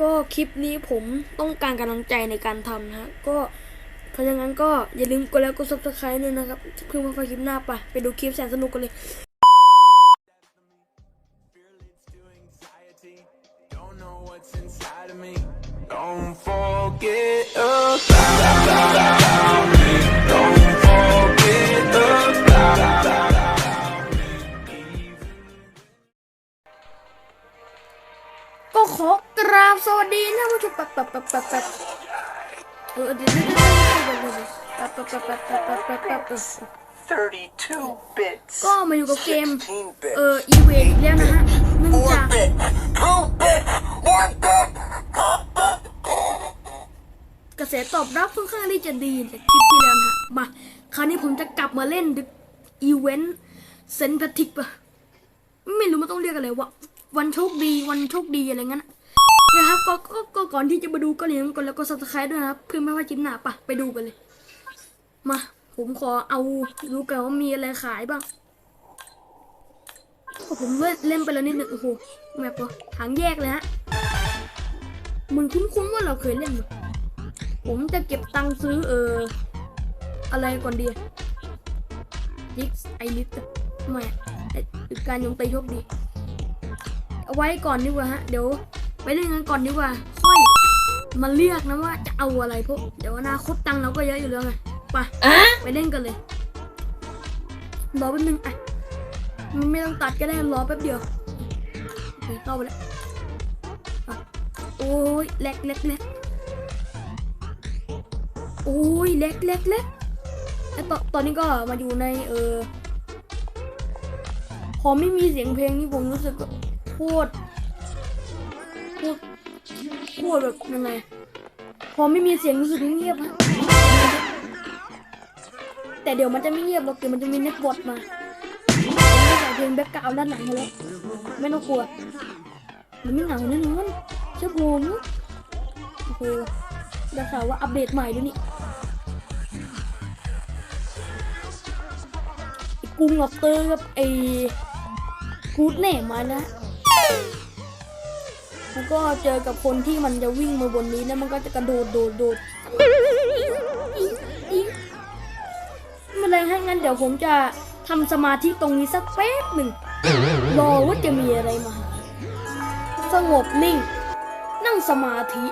ก็คลิปนี้ผมต้องการกำลังใจในการทำนะฮะก็เพราะฉะนั้นก็อย่าลืมกดแล้วกด subscribe ด้วยนะครับเพื่อมาฟังคลิปหน้าไปะไปดูคลิปแสนสนุกกันเลย Don't forget about ขอกราบสวัสดีนะผู้ชมแป๊บแป๊บแป๊บแป๊บแป๊บเออเดี๋ยวเดี๋ยวเดี๋ยวเดี๋ยวเดี๋ยวเดี๋ยวแป๊บแป๊บแป๊บแป๊บแป๊บแป๊บแป๊บแป๊บเออ32 bits. ก็มาอยู่กับเกมเอออีเวนต์แล้วนะฮะเนื่องจากกระแสตอบรับค่อนข้างที่จะดีจากคลิปที่แล้วนะฮะมาคราวนี้ผมจะกลับมาเล่นดึกอีเวนต์เซนกติกปะไม่รู้มันต้องเรียกอะไรว่า วันโชคดีวันโชคดีอะไรเงั้นะนะครับก็ก็ก็ก่อนที่จะมาดูก็อย่าลืมกดแล้วก็ซับสไครต์ด้วยนะครับเพื่อไม่ให้คลิปหนาปะไปดูกันเลย มาผมขอเอาดูกันว่ามีอะไรขายบ้างผมเล่นเล่นไปแล้วนิดหนึ่งโอ้โหแมปวะทางแยกเลยฮะมือนคุ้นๆว่าเราเคยเล่นมาผมจะเก็บตังค์ซื้อเอออะไรก่อนดียิกไอริสไม่อะไอ้หรือการยงเตยโชคดี เอาไว้ก่อนดีกว่าฮะ เดี๋ยวไปเล่นกันก่อนดีกว่า ค่อยมาเลือกนะว่าจะเอาอะไรพวก เดี๋ยวอนาคตตังค์เราก็เยอะอยู่แล้วไง ไปไปเล่นกันเลย รอแป๊บนึงอะมันไม่ต้องตัดก็ได้รอแป๊บเดียวโอเคเข้าไปแล้วอะโอ้ยแลกแลกแลกโอ้ยเล็กเล็กเล็กแล้วตอนตอนนี้ก็มาอยู่ในเออพอไม่มีเสียงเพลงนี่ผมรู้สึกแบบโคตรโคตรโคตรแบบยังไงพอไม่มีเสียงรู้สึกเงียบฮะแต่เดี๋ยวมันจะไม่เงียบหรอกเดี๋ยวมันจะมีเน็ตบอทมาผมไม่ใส่เพลงแบ็กกราวด้านหลังให้แล้วไม่ต้องกลัวมันไม่เหงาแน่นอนเชื่อผมโอเคได้ข่าวว่าอัปเดตใหม่ด้วยนี่อ้กุ้งล็อบเตอร์กับไอ้กูดแหน่มานะแล้ว ก็เจอกับคนที่มันจะวิ่งมาบนนี้แล้วมันก็จะกระโดดโดดโดดไม่เป็นไรให้งั้นเดี๋ยวผมจะทำสมาธิตรงนี้สักแป๊บหนึ่งรอว่าจะมีอะไรมาสงบนิ่ง นั่งสมาธิ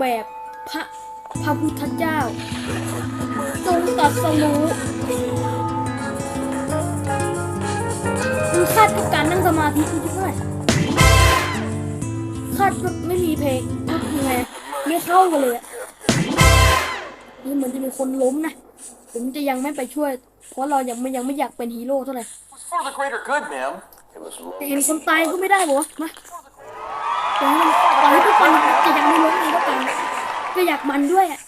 แบบพระพระพุทธเจ้าทรงตรัสรู้คือคาดกับการนั่งสมาธิคือเท่าไหร่ คาดแบบไม่มีเพลงก็คือไงไม่เข้ากันเลยอะนี่เหมือนจะมีคนล้มนะ ผมจะยังไม่ไปช่วย เพราะเรายังไม่ยังไม่อยากเป็นฮีโร่เท่าไหร่ For the greater good, ma'am. It was แต่เห็นคนตายก็ไม่ได้บอกมาแต่ให้มันต่อให้ทุกคนจะยังไม่ล้มเองก็ตามก็อยากมันด้วยอะ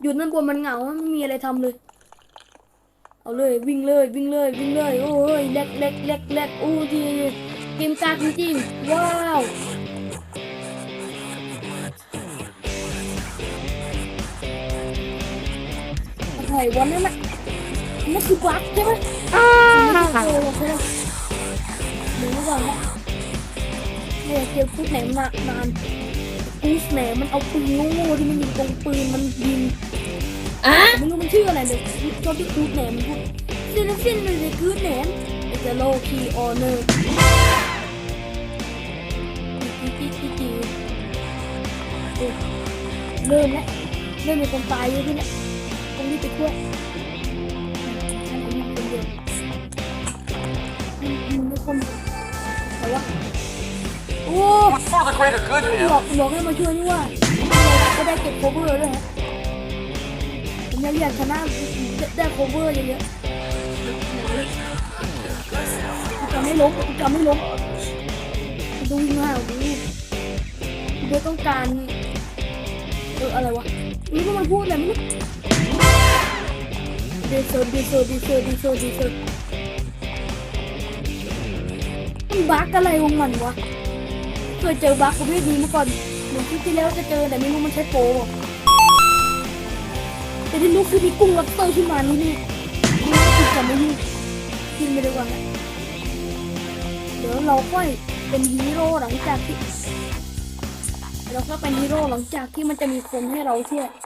อยู่นั่นบนมันเหงาไม่มีอะไรทำเลย เอาเลยวิ่งเลยวิ่งเลยวิ่งเลยโอ้ยเล็กเล็กเล็กเล็กโอ้ดีเกมการดจริงๆว้าว อะไรวะนั่นน่ะนั่นคือบั๊กใช่ไหมอ่าใช่ไหมหรือว่าเนี่ยเจอพูดแหนมนานนานพูดแหนมมันเอาปืนโง่ๆที่มันยิงตรงปืนมันยิงไม่รู้มันชื่ออะไรเลยชอบที่คูดแหนมพูดซินซินเลยคูดแหนมไอ้เจะโลคีออเนอร์จีจีจีจีโอ้เริ่มแล้วเริ่มมีคนตายเยอะขึ้นแล้ว ต้องรีบไปช่วยฉันเอามีคนเดียวมันมีคนแต่ว่าโอ้ For the greater good, หลอ ma'am. กหลอกให้มาช่วยนี่ว่าก็ได้เก็บโคเวอร์ด้วยฮะผมยังอยากชนะได้โคเวอร์เยอะๆจะไม่ล้มจะไม่ล้มดูวิ่งมาดูเดี๋ยวต้องการเอออะไรวะนี่ก็มันพูดอะไรไม่รู้ ดีเซอร์ดีเซอร์ดีเซอร์ดีเซอร์ดีเซอร์มันบั๊กอะไรของมันวะเคยเจอบั๊กประเภทนี้มาก่อนเหมือนที่ที่แล้วจะเจอแต่ไม่รู้มันใช้โปรแต่ที่รู้คือมีกุ้งล็อบสเตอร์ขึ้นมานี่นี่ก็คือจะไม่ยุ่งกินไปดีกว่าเดี๋ยวเราค่อยเป็นฮีโร่หลังจากที่เราก็เป็นฮีโร่หลังจากที่มันจะมีคนให้เราช่วยมัน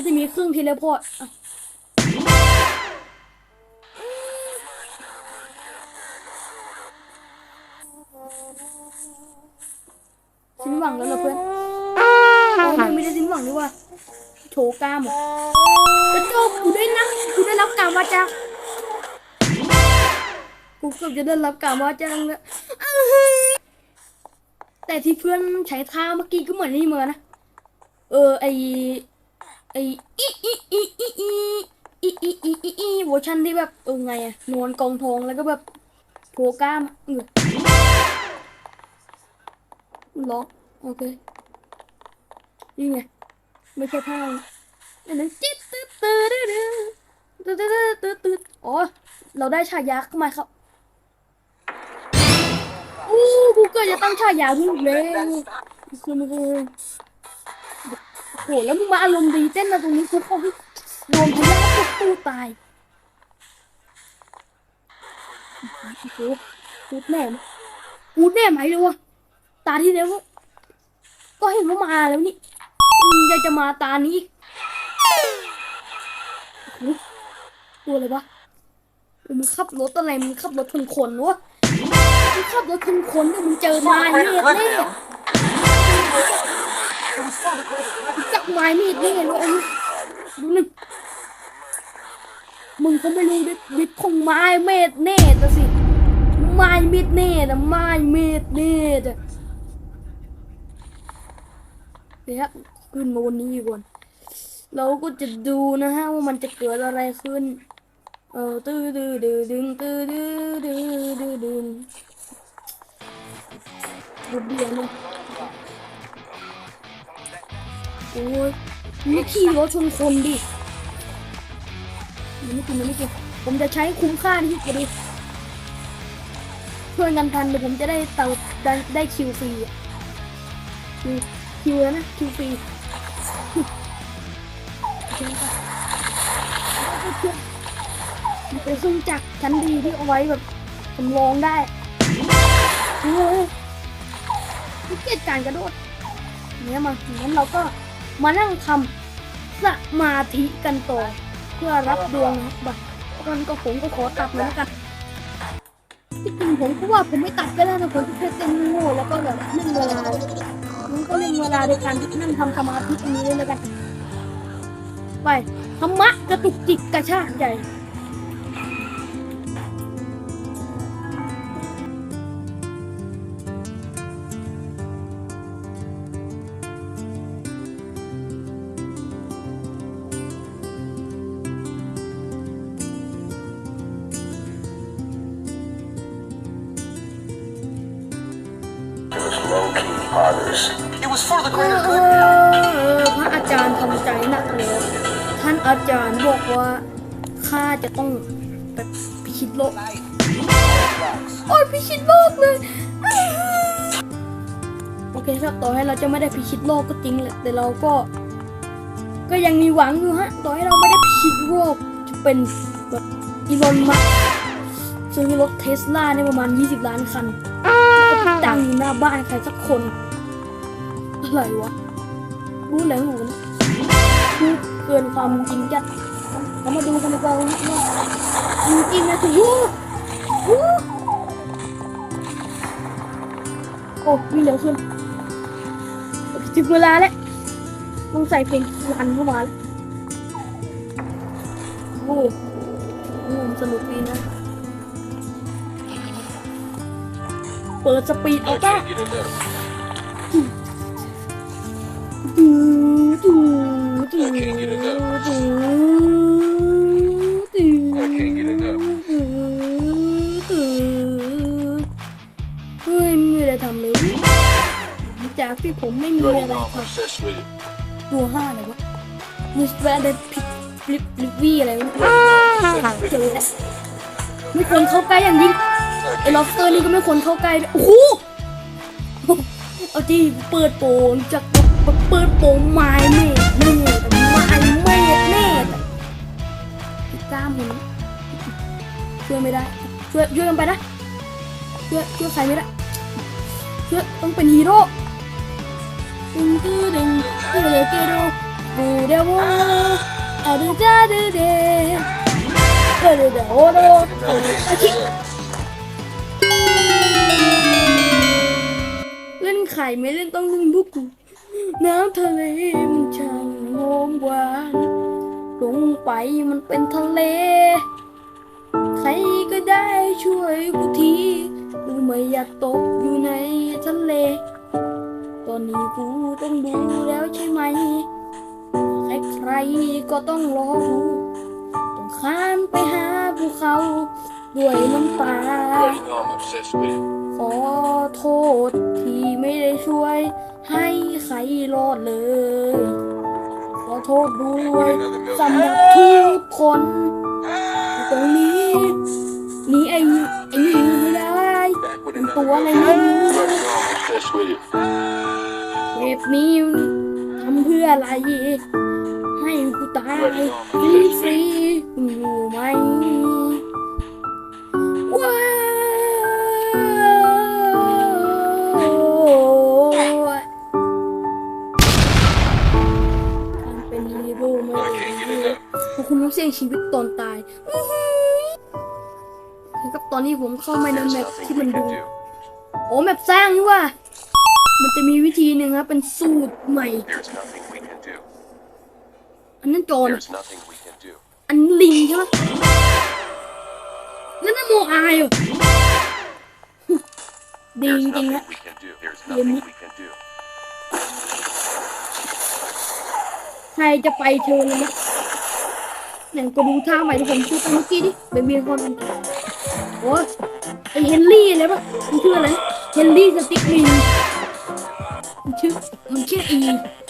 ก็จะมีเครื่องเทเลพอร์ตอะสิ้นหวังแล้วเหรอเพื่อนโอ้ยไม่ได้สิ้นหวังนี่ว่าโชว์กล้ามเหรอกระโจกกูได้นะกูได้รับการว่าจ้างกูเกือบจะได้รับการว่าจ้างแล้วแต่ที่เพื่อนใช้ท่าเมื่อกี้ก็เหมือนนี่เหมือนนะ เออไอ ไออีอีอีอีอีอีอีอีอีอีเวอร์ชันที่แบบเออไงอะนวลกองทองแล้วก็แบบโผล่กล้ามเออล็อกโอเคนี่ไงไม่ใช่ท่าอันนั้นจิ๊ดตึ๊ดตึ๊ดตึ๊ดตึ๊ดตึ๊ดตึ๊ดอ๋อเราได้ฉายาเข้ามาครับอู้กูเกิดจะตั้งฉายาถูกเลยคือมันคือ หแล้วมึงมาอารมณ์ดีเต้นมาตรงนี้กูเขาโดนพยาธิตู้ตายโอ้โหพูดแน่ไหมพูดแน่ไหมเลยวะตาที่แล้วก็เห็นว่ามาแล้วนี่มึงยังจะมาตานี้อีกโอ้โหตัวอะไรวะเออมึงขับรถอะไรมึงขับรถชนคนวะมึงขับรถชนคนเนี่ยมึงเจอมา For the เนี่ย greater good, แน่ ma'am. จับ ไม้มีดนี่ไงลูกดูนึงมึงก็ไม่รู้ดิดิดของไม้เมดเนตอะสิ ไม้เมดเนตอะไม้เมดเนตอะเดี๋ยวขึ้นมาวันนี้ก่อนเราก็จะดูนะฮะว่ามันจะเกิดอะไรขึ้น เออตื้อดื้อดื้อดึงตื้อดื้อดื้อดื้อดึงดูเบียร์มึง โอ้ยนี่ขี่รถชนคนดิมันไม่กินมันไม่กินผมจะใช้คุ้มค่าที่จะดิช่วยกันทันเดี๋ยวผมจะได้เตาได้ได้คิวฟรีคิวคิวแล้วนะคิวฟรีมันเป็นเครื่องจักรชั้นดีที่เอาไว้แบบสำรองได้โอ้ยเกียดการกระโดดเนี่ยมางั้นเราก็ มานั่งทำสมาธิกันต่อเพื่อรับดวงบัตรกันก็ผมก็ขอตัดเลยแล้วกันที่จริงผมก็ว่าผมไม่ตัดก็ได้นะผมแค่เต้นโง่แล้วก็แบบนึ่งเวลามันก็เล่นเวลาในการนั่งทำสมาธิตรงนี้เลยแล้วกัน ไปธรรมะกระตุกจิกกระชากใจ อาจารย์บอกว่าข้าจะต้องแบบพิชิตโลก โอ้ยพิชิตโลกเลย โอเคครับต่อให้เราจะไม่ได้พิชิตโลกก็จริงแหละ แต่เราก็ ก็ยังมีหวังอยู่ฮะ ต่อให้เราไม่ได้พิชิตโลกจะเป็นแบบอีลอนมัสก์ซื้อรถเทสลาในยประมาณ 20 ล้านคันแล้วก็ตั้งอยู่หน้าบ้านใครสักคน อะไรวะ รู้แล้วหูนะพูดเกินความจริงจัดเรามาดูกันดีกว่าว่าจริงๆนะถึงวู้วู้โอ้มีเหลือขึ้นถึงเวลาแล้วต้องใส่เพลงรันเข้ามาแล้วโอ้โหสนุกดีนะ เปิดสปีดเอาต้า Get it up. ดูดูดู I can't get it up. ดู ที่ผมไม่มีอะไร Girl, ท I'm obsessed with it. ำตัวห้าอะไรวะมิสแวร์เดพิฟลิปลิปวี่อะไรวะเจอแล้วไม่ควรเข้าใกล้อย่างยิ่งไอ้ล็อบสเตอร์นี่ก็ไม่ควรเข้าใกล้ด้วยโอ้โหเอาที่เปิดโปงจากเปิดโปงไม้เมฆเมฆไม้เมฆเมฆกล้ามมันช่วยไม่ได้ช่วยช่วยกันไปนะช่วยช่วยใครไม่ได้เฮ้ยต้องเป็นฮีโร่ ดึงดึงดึงดึงเลยเกโดบูเดโวอาดูจ้าดูเดเดเดเดโอโดอาชิเล่นไข่ไม่เล่นต้องนึ่งบุกกูน้ำทะเลมันช่างงมหวานลงไปมันเป็นทะเล ใครก็ได้ช่วยกูทีกูไม่อยากตกอยู่ในทะเล อนนี้กูต้องดูแล้วใช่ไหม ใครใครก็ต้องรอกูต้องข้ามไปหาภูเขา ด้วยน้ำตา ขอโทษที่ไม่ได้ช่วย ให้ใครรอดเลย ขอโทษด้วยสำหรับทุกคนตรงนี้หนี่ไอ้ไอ้นี่ไม่ได้ ตัวอะไรไม่รู้ บนี้ทำเพื่ออะไร ให้กูตายฟรีฟรีๆมึงรู้ไหมว้าวการเป็นฮีโร่ไม่ I ได้ can't get เล it ย up. เพราะคุณต้องเสี่ยงชีวิตตอนตายอื้อหือครับตอนนี้ผมเข้ามาใน There's แมป nothing ที่ we มันดู can do. โอ้แมปสร้างนี่ว่า มันจะมีวิธีหนึ่งครับเป็นสูตรใหม่ There's nothing we can do. อันนั้นโจร There's nothing we can do. อันนั้นลิงใช่ไหมแล้วนั่นโมอายเหรอดีจ There's ริงๆ nothing นะ we can do. There's Yeah, me- nothing we can do. ใครจะไปเชิญเลยนะเนี่ยก็ดูท่าใหม่ที่ผมพูดไปเมื่อกี้ดิเบบีคนโอ้ยไอเฮนรี่อะไรปะมันชื่ออะไรนะเฮนรี่สติ๊กลิง มันชื่อมันชื่ออี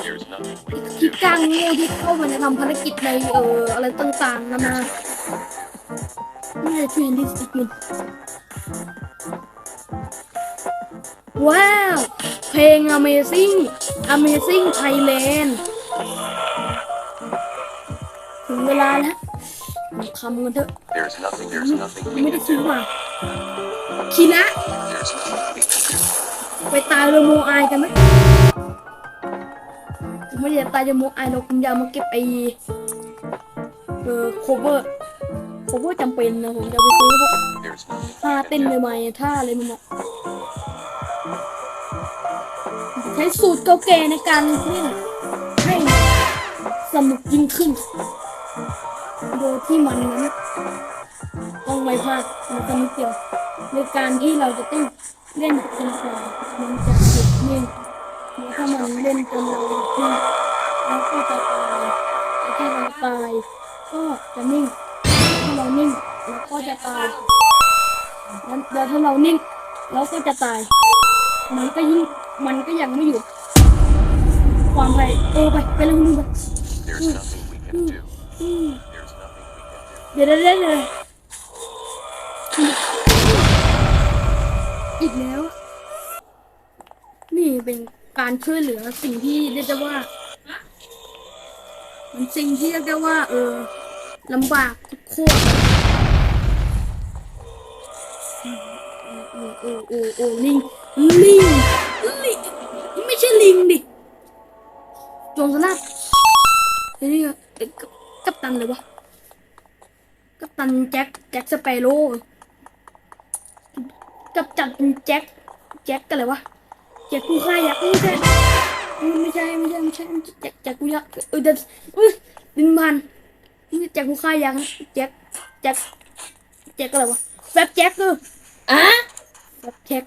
There's nothing we can ที่ do. กลางโง่ที่เข้ามาในทำภารกิจในเอ่ออะไรต่างๆนานาน่าจะชื่อเฮนรี่สติ๊กลิงว้าว เพลง Amazing Amazing Thailand ถึงเวลาแล้วมาคำกันเถอะ There's nothing. There's nothing ไม่ we ได้ can ซื้อ do. มาคีนะ ตายเรโมอายกันไหมผมไม่อยากตายเรโมอายเราคุณยามาเก็บไอเออโคเวอร์โคเวอร์จำเป็นนะผมจะไปซื้อพวกท่าเต้นใหม่ๆท่าอะไรม่ๆใช้สูตรเก่าแก่ในการเล่นให้สนุกยิ่งขึ้น โดยที่มันนั้นต้องไม่พลาดมันจะม่เกี่ยวในการที่เราจะต้อง เล่นจนกว่ามันจะหยุดนิ่งแล้วถ้ามันเล่นจนเราหยุดนิ่งแล้วก็จะตายแล้วถ้าเราตายก็จะนิ่ง ถ้าเรานิ่งเราก็จะตายแล้วถ้าเรานิ่งเราก็จะตาย มันก็ยิ่งมันก็ยังไม่หยุดความไปเอไปไปเรื่องนึงไปเดี๋ยวเดี๋ยวเดี๋ยว อีกแล้ว นี่เป็นการช่วยเหลือสิ่งที่เรียกได้ว่า มันสิ่งที่เรียกได้ว่า เออลำบากทุกโคตรโอ้โอ้โอ้โอ้ลิงลิงลิงไม่ใช่ลิงดิโจรสลัดเฮ้ยนี่กัปกัปตันเลยวะกัปตันแจ็คแจ็คสเปโร่ กับจันแจ็คแจ็คกันเลยวะแจ็คกูฆ่ายักษ์ไม่ใช่ไม่ใช่ไม่ใช่ไม่ใช่แจ็คแจ็คกูยักษ์เออเดินเอ้ยดินพันนี่แจ็คกูฆ่ายักษ์แจ็คแจ็คแจ็คอะไรวะแฟบแจ็คเอออะแฟบแจ็ค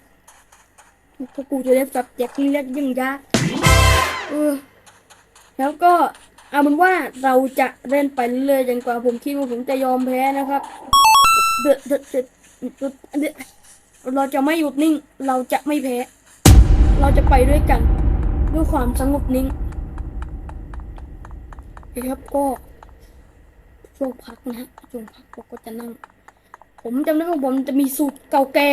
พวกกูจะเรียกแฟบแจ็คนี่เรียกยังยากเออแล้วก็เอาเป็นว่าเราจะเล่นไปเรื่อยๆจนกว่าผมคิดว่าผมจะยอมแพ้นะครับเดดเดดเดดเดดเดด เราจะไม่หยุดนิ่ง เราจะไม่แพ้ เราจะไปด้วยกัน ด้วยความสงบนิ่งนะครับก็ช่วงพักนะฮะช่วงพักเราก็จะนั่ง ผมจำได้ว่าผมจะมีสูตรเก่าแก่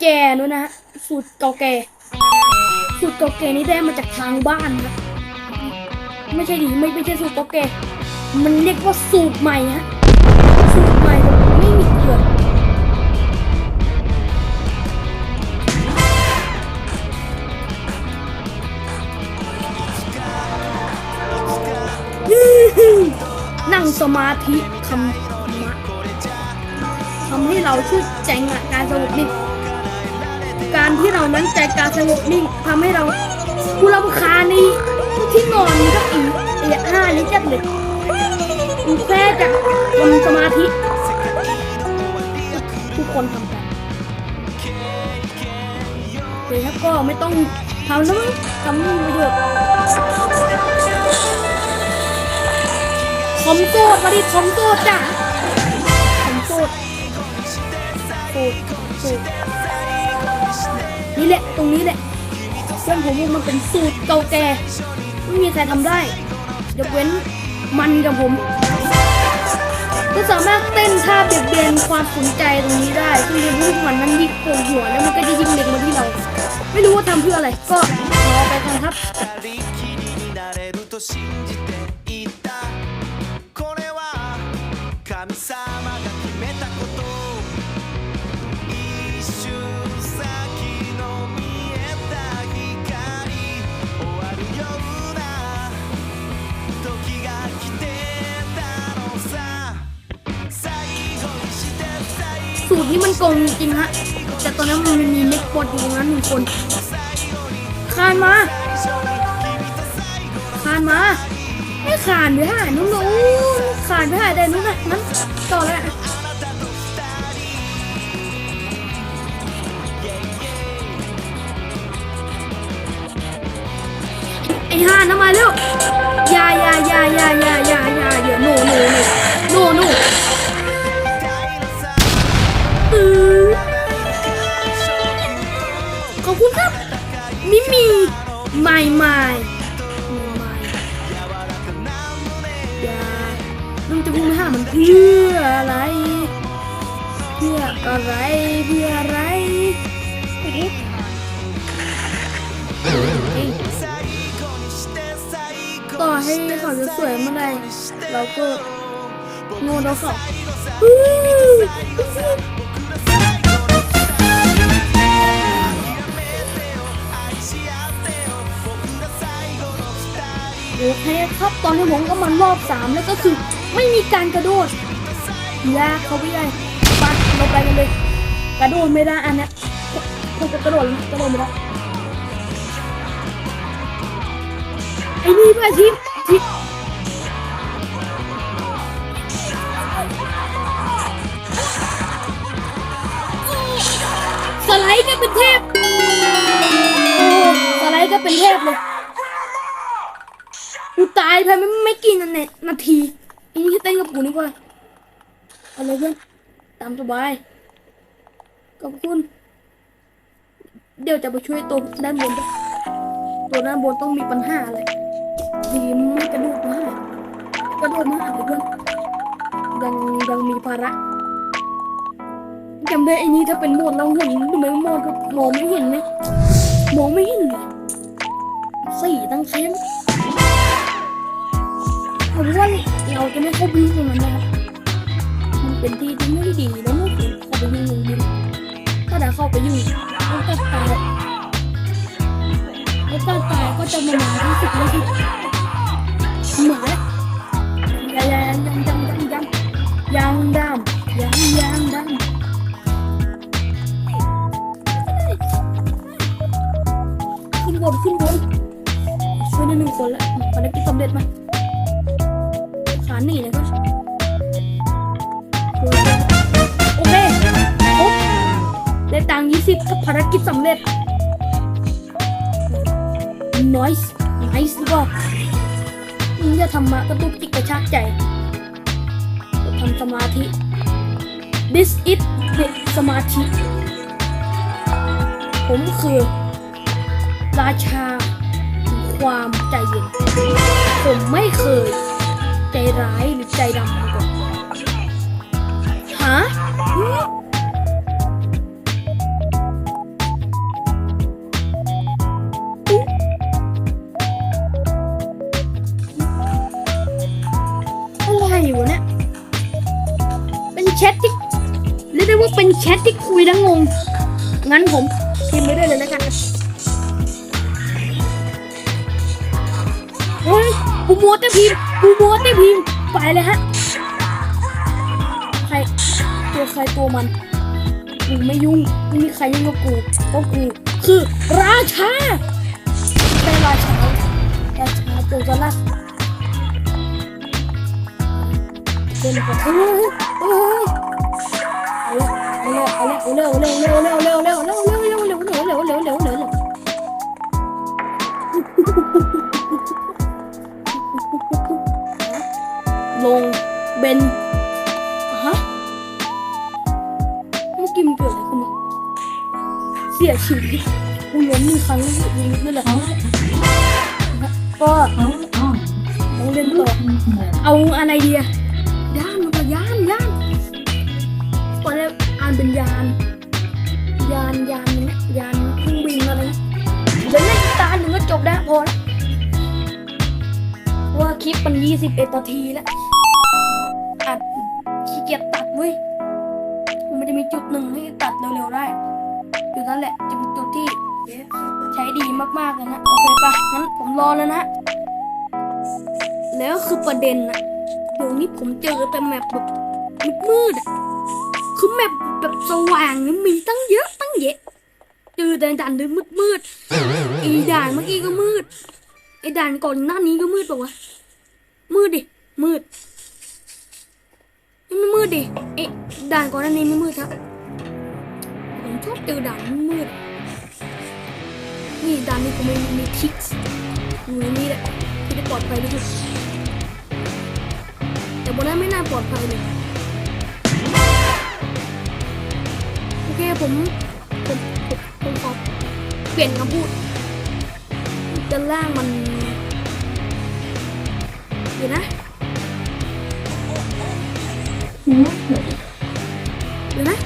แก่ๆด้วยนะฮะสูตรเก่าแก่ สูตรเก่าแก่นี้ได้มาจากทางบ้านนะไม่ใช่ดิไม่ไม่ใช่สูตรเก่าแก่ มันเรียกว่าสูตรใหม่ฮะ สมาธิธรรมะทำให้เราชื่นใจงะการสงบนิ่งการที่เรานั้นใจการสงบนิ่งทำให้เราผู้รำคาญในที่นอนก็อีกเอียห้านี้จัดเลยอีแค่จะทำสมาธิ ทุกคนทำกันเดี๋ยวครับก็ไม่ต้องทำแล้วมั้งทำไม่มีประ โยชน์ทอมโซดมาดิทอมโซดจ้ะทอมโซดโซดโซดนี่แหละ ตรงนี้แหละเพื่อนผมมันเป็นสูตรเก่าแก่ไม่มีใครทำได้ยกเว้นมันกับผมก็สามารถเต้นท่าเบี่ยงเบนความสนใจตรงนี้ได้ซึ่งจะรู้มันนั้นยิงโป่งหัวแล้วมันก็จะยิงเล็งมาที่เรา ไม่รู้ว่าทำเพื่ออะไร ก็รอไปกันครับ สูตรนี้มันโกงจริงฮะ แต่ตอนนั้นมันมีเน็กบอดอยู่นั้นหนึ่งคนคานมาคานมาไม่คานไปหานู้นนู้นคานไปหาแต่นู้นนะนั้นต่อแล้วไอ้ห่าน้ำมาเร็วอย่าอย่าอย่าอย่าอย่าอย่าอย่าเดี๋ยวโนโนโนโนโน ไม่ไม่ไม่อย่าลุงจะพูดไม่ห้ามมันเพื่ออะไร เพื่ออะไรเพื่ออะไรต่อให้เขาจะสวยเมื่อไรเราก็โง่เราเขา โอเคครับตอนนี้ผมก็มันรอบสามแล้วก็คือไม่มีการกระโดดยากเขาไม่ได้ไปเราไปกันเลยกระโดดไม่ได้อันเนี้ยพวกจะกระโดดกระโดดไม่ได้ไอ้นี่ไปทิปทิปสไลด์ก็เป็นเทพ โอ้สไลด์ก็เป็นเทพเลย กูตายภายไม่ไม่กี่นาทีนาทีอันนี้เต้นกับกูนี่กว่าเอาเลยเพื่อนตามสบายขอบคุณ เดี๋ยวจะไปช่วยตัวด้านบนตัวด้านบนต้องมีปัญหาอะไรดีไม่กระโดดมาหากระโดดมาหาเลยเพื่อนยังยังมีภาระจำได้ไอ้นี้ถ้าเป็นโหมดเราเห็นทำไมโหมดก็มองไม่เห็นเลยมองไม่เห็นเลยสี่ตั้งเข้ม ผมว่าเราจะไม่เข้าไปยุ่งกับมันนะครับมันเป็นที่ที่ไม่ดีแล้วไม่ควรเข้าไปยุ่งลงดิงถ้าเราเข้าไปยุ่งมันก็ตายแล้วการตายก็จะมาหมาที่สุดแล้วคือหมา คือ ราชาแห่งความใจเย็น ผมไม่เคย ใจร้ายหรือใจดำมาก่อนฮะอะไรวะเนี่ย เป็นแชทที่เรียกได้ว่าเป็นแชทที่คุยแล้วงง งั้นผม พิมไม่ได้เลยแล้วกันนะเฮ้ยกูมัวแต่พิมพ์กูมัวแต่พิมพ์ไปเลยฮะ ใครตัวใครตัวมันกูไม่ยุ่งไม่มีใครยุ่งกับกูเพราะกูคือราชาเป็นราชาราชาโจรละเดินไปเฮ้ยเฮ้ยเอาเร็วเอาเร็วเอาเร็วเอาเร็วเอาเร็วเอาเร็วเอาเร็ว ลงเบนฮะเมื่อกี้มันเกิดอะไรขึ้นวะเสียชีวิตกูล้มหนึ่งครั้งยิงนั่แหละก็ต้องเล่นต่อเอาอะไรดีอะย่านมันก็ย่านย่านตอนแรกอ่านเป็นยาน ยานยานเนี่ยยานเครื่องบินอะไรนะเดี๋ยวเล่นตาหนึ่งก็จบได้พอแล้ว คลิปมันยี่สิบเอ็ดนาทีแล้ว อัดขี้เกียจตัดเว้ย มันจะมีจุดหนึ่งให้ตัดเร็วๆได้ จุดนั้นแหละจะเป็นจุดที่ใช้ดีมากๆเลยนะ โอเคปะงั้นผมรอแล้วนะ แล้วคือประเด็นอะเดี๋ยวนี้ผมเจอแต่แมปแบบมืดๆอะคือแมปแบบสว่างนี่มีตั้งเยอะตั้งเยอะเจอแต่ด่านมืดมืดๆอีด่านเมื่อกี้ก็มืดไอ้ด่านก่อนหน้านี้ก็มืดปะวะ มืดดิ มืดไม่มืดดิไอ้ด่านก่อนหน้านี้ไม่มืดครับผมชอบเจอด่านมืด นี่ด่านนี้ผมมีมีทิกส์อยู่ในนี้แหละที่จะปลอดภัยที่สุดแต่บนนั้นไม่น่าปลอดภัยเลยโอเคผมผมผมผมขอเปลี่ยนคำพูดด้านล่างมัน เดี๋ยวนะเดี๋ยวนะ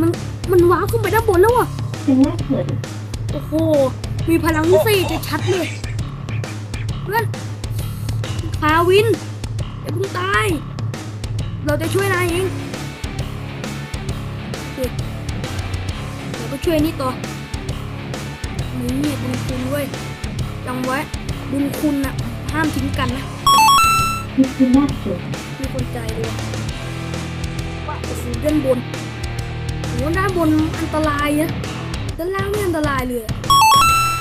มันมันว้าวขึ้นไปด้านบนแล้วอะโอ้โห มีพลังวิเศษจะชัดเลยเพื่อนพาวินอย่าเพิ่งตาย เราจะช่วยนายเองเคเดี๋ยวก็ช่วยนี่ต่อ นี่บุญคุณเว้ยจำไว้บุญคุณนะห้ามทิ้งกันนะมีคนใจด้วยว่าโอ้โหด้านบนโอ้โหด้านบนอันตรายนะด้านล่างไม่อันตรายเลยอะ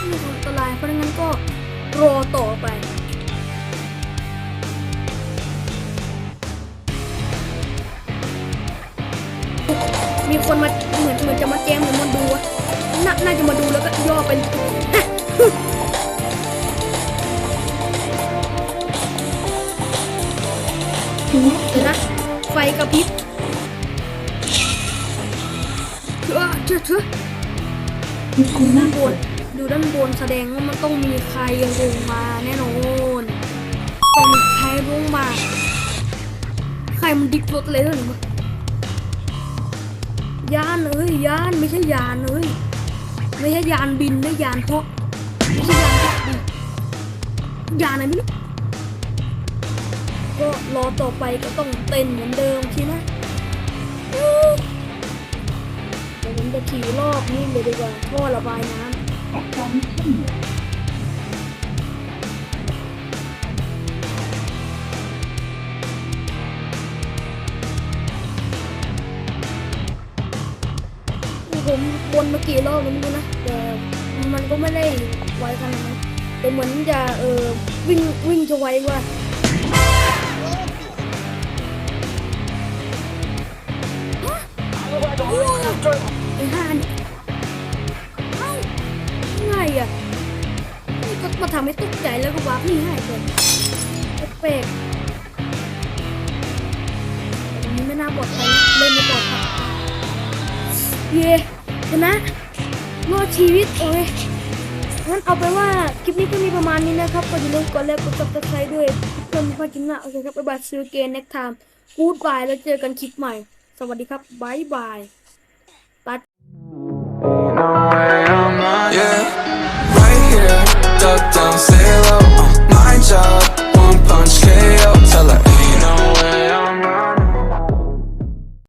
ไม่อันตรายเพราะงั้นก็รอต่อไปมีคนมาเหมือนเหมือนจะมาแกล้งเหมือนมาดูอะ น่าน่าจะมาดูแล้วก็ย่อเป็นฮะเดี๋ยวนะ ไฟกระพริบเชื่อเชื่อเชื่อด้านบนดูด้านบนแสดงว่ามันต้องมีใครลงมาแน่นอนต้องมีใครลงมา ใครมันดิบรถเลยเหรอเนี่ยยานเอ้ยยานไม่ใช่ยานเอ้ย ไม่ใช่ยานบินไม่ยานเพาะไม่ใช่ยานเหาะดิยานอะไรไม่รู้ก็รอต่อไปก็ต้องเต้นเหมือนเดิมทีนะเดี๋ยวผมจะขี่รอบนี้เลยดีกว่าท่อระบายน้ำ ผมบนมากี่รอบแล้วไม่รู้นะแต่มันก็ไม่ได้ไวขนาดนั้นแต่เหมือนจะเออวิ่งวิ่งจะไวกว่าไอ้ห่านี่เอ้าไงอะนี่ก็มาทำให้ตกใจแล้วก็วาร์ปนี่ให้เลยแปลกๆแต่ตรงนี้ไม่น่าปลอดภัยนะเล่นไม่ปลอดภัยเย่ ชนะรอดชีวิตโอ้ยงั้นเอาไปว่าคลิปนี้ก็มีประมาณนี้นะครับก็อย่าลืมกดไลค์กดซับสไครต์ด้วยเพื่อนพลาดคิปหน้าโอเคครับบ๊ายบายซื้อเกนเน็กไทม์กูดบายแล้วเจอกันคลิปใหม่ สวัสดีครับบายบายตัด Yeah, right here, duck down, say hello, uh, my job.